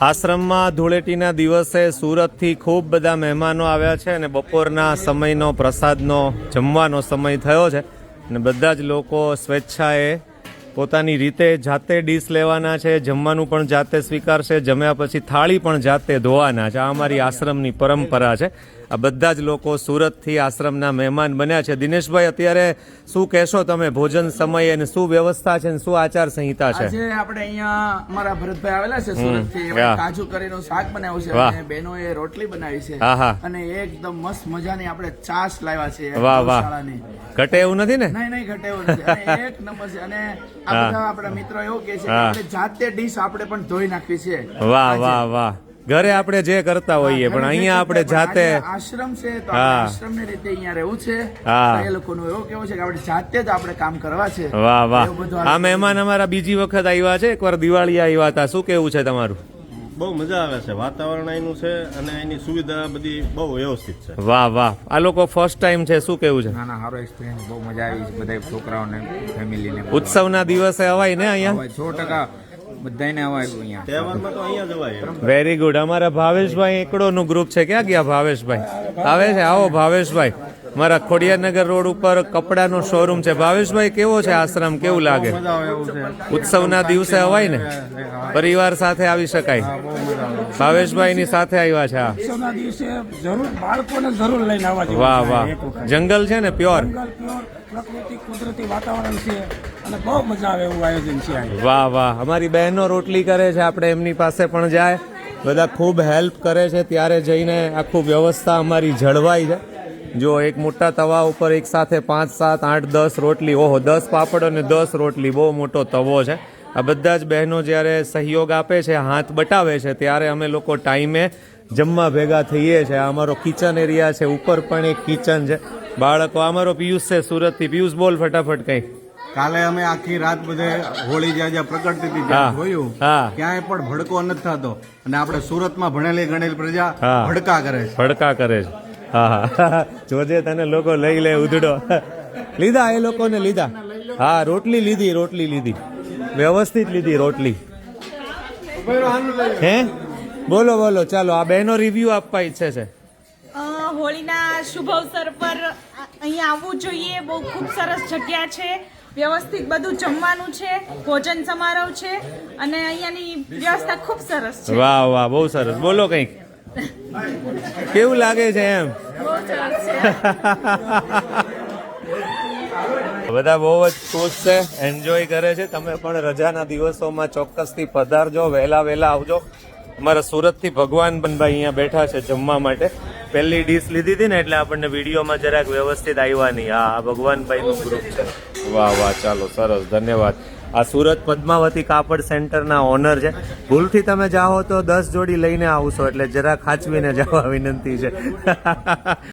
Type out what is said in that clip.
આશ્રમમાં ધૂળેટીના દિવસે સુરતથી ખૂબ બધા મહેમાનો આવ્યા છે અને બપોરના સમયનો પ્રસાદનો, જમવાનો સમય થયો છે. અને બધા જ લોકો સ્વેચ્છાએ પોતાની રીતે જાતે ડીશ લેવાના છે, જમવાનું પણ જાતે સ્વીકારશે, જમ્યા પછી થાળી પણ જાતે ધોવાના છે. આ અમારી આશ્રમની પરંપરા છે. આ બધા જ લોકો સુરતથી આશ્રમના મહેમાન બન્યા છે. દિનેશભાઈ અત્યારે શું કહેશો તમે? ભોજન સમય અને શું વ્યવસ્થા છે અને શું આચાર સંહિતા છે? આજે આપણે અહીંયા અમારા ભરતભાઈ આવેલા છે સુરતથી. કાજુ કરીનું શાક બનાવ્યું છે અને બહેનોએ રોટલી બનાવી છે. અને એકદમ મસ્ત મજાની આપણે છાશ લાવ્યા છે વાહ વાહ. ઘટે એવું નથી ને? નહીં નહીં ઘટે એવું નથી. એક નંબર છે. અને આ બધા આપણા મિત્રો એવું કે છે કે આપણે જાતે ડીશ આપણે પણ ધોઈ નાખવી છે. વાહ વાહ વાહ. ઘરે આપણે જે કરતા હોઈએ પણ અહીંયા આપણે જાતે આશ્રમ છે તો આશ્રમ આપણે રીતે અહીંયા રહેવું છે. હા. એ લોકોનું એવો કેવું છે કે આપણે જાતે જ આપણે કામ કરવા છે. વાહ વાહ. આ મહેમાન અમારા બીજી વખત આવ્યા છે એકવાર દિવાળી આવ્યા હતા. શું કેવું છે તમારું? બહુ મજા આવે છે. વાતાવરણ અહીંનું છે અને એની સુવિધા બધી બહુ વ્યવસ્થિત છે. વાહ વાહ. આ લોકો ફર્સ્ટ ટાઈમ છે શું કેવું છે? ના ના સારો એક્સપિરિયન્સ બહુ મજા આવી છે બધા છોકરાઓને ફેમિલીને ઉત્સવના દિવસે અવાય ને અહીંયા? સો ટકા. બધાને અવાયું અહીંયા. તહેવારમાં તો અહીંયા જવાય. વેરી ગુડ અમારા ભાવેશભાઈ એકડોનું ગ્રુપ છે. ક્યાં ગયા ભાવેશભાઈ? આવે છે? આવો ભાવેશભાઈ. મારા ખોડિયાનગર રોડ ઉપર કપડાનો શોરૂમ છે. ભાવેશભાઈ કેવો છે આશ્રમ? કેવું લાગે? મજા આવે એવું છે. ઉત્સવના દિવસે અવાય ને? પરિવાર સાથે આવી શકાય. ભાવેશભાઈની સાથે આવ્યા છે આ દિવસે જરૂર બાળકોને જરૂર લઈને આવવા વાહ વાહ. જંગલ છે ને પ્યોર? પ્યોર પ્રકૃતિ કુદરતી વાતાવરણ છે. અને બહુ મજા આવે એવું આયોજન છે વાહ વાહ. અમારી બહેનો રોટલી કરે છે, આપણે એમની પાસે પણ જાય. બધા ખૂબ હેલ્પ કરે છે, ત્યારે જઈને આખું વ્યવસ્થા અમારી જળવાઈ છે. જો એક મોટા તવા ઉપર એક સાથે પાંચ, સાત, આઠ, દસ રોટલી, ઓહો, દસ પાપડ અને દસ રોટલી, બહુ મોટો તવો છે. આ બધા જ બહેનો જ્યારે સહયોગ આપે છે, હાથ બટાવે છે, ત્યારે અમે લોકો ટાઈમે જમવા ભેગા થઈએ છીએ અમારો કિચન એરિયા છે, ઉપર પણ એક કિચન છે. બાળકો અમારો પિયુષ છે, સુરતથી. પિયુષ, બોલ ફટાફટ કંઈ કાલે અમે આખી રાત બધે હોળી જ્યાં જ્યાં પ્રગટતી હતી હા. ત્યાં જોયું ક્યાંય પણ ભડકો નથી થતો. અને આપણે સુરતમાં ભણેલી ગણેલી પ્રજા હા. ભડકા કરે છે. ભડકા કરે છે. હા હા. જોજે તને લોકો લઈ લે ઉધડો. લીધા એ લોકોને લીધા. હા રોટલી લીધી રોટલી લીધી. વ્યવસ્થિત લીધી રોટલી. હે? બોલો બોલો ચાલો આ બહેનો રિવ્યુ આપવા ઈચ્છે છે. હોળીના શુભ અવસર પર અહીંયા આવવું જોઈએ. બહુ ખૂબ સરસ જગ્યા છે. વ્યવસ્થિત બધું જમવાનું છે ભોજન સમારોહ છે અને અહીંયાની વ્યવસ્થા ખૂબ સરસ છે. વાહ વાહ બહુ સરસ. બોલો કંઈક. કેવું લાગે છે એમ? બધા બહુ જ ખુશ છે એન્જોય કરે છે. તમે પણ રજાના દિવસોમાં ચોક્કસથી પધારજો વહેલા વહેલા આવજો. અમારા સુરતથી ભગવાન પણ ભાઈ અહીંયા બેઠા છે જમવા માટે. પહેલી ડીશ લીધી હતી ને એટલે આપણને વિડીયોમાં જરાક વ્યવસ્થિત આવ્યા નહીં. હા ભગવાનભાઈનું ગ્રુપ છે. વાહ વાહ ચાલો સરસ ધન્યવાદ. આ સુરત પદ્માવતી કાપડ સેન્ટરના ઓનર છે. ભૂલથી તમે જાઓ તો દસ જોડી લઈને આવશો એટલે જરાક ખાચવીને જવા વિનંતી છે.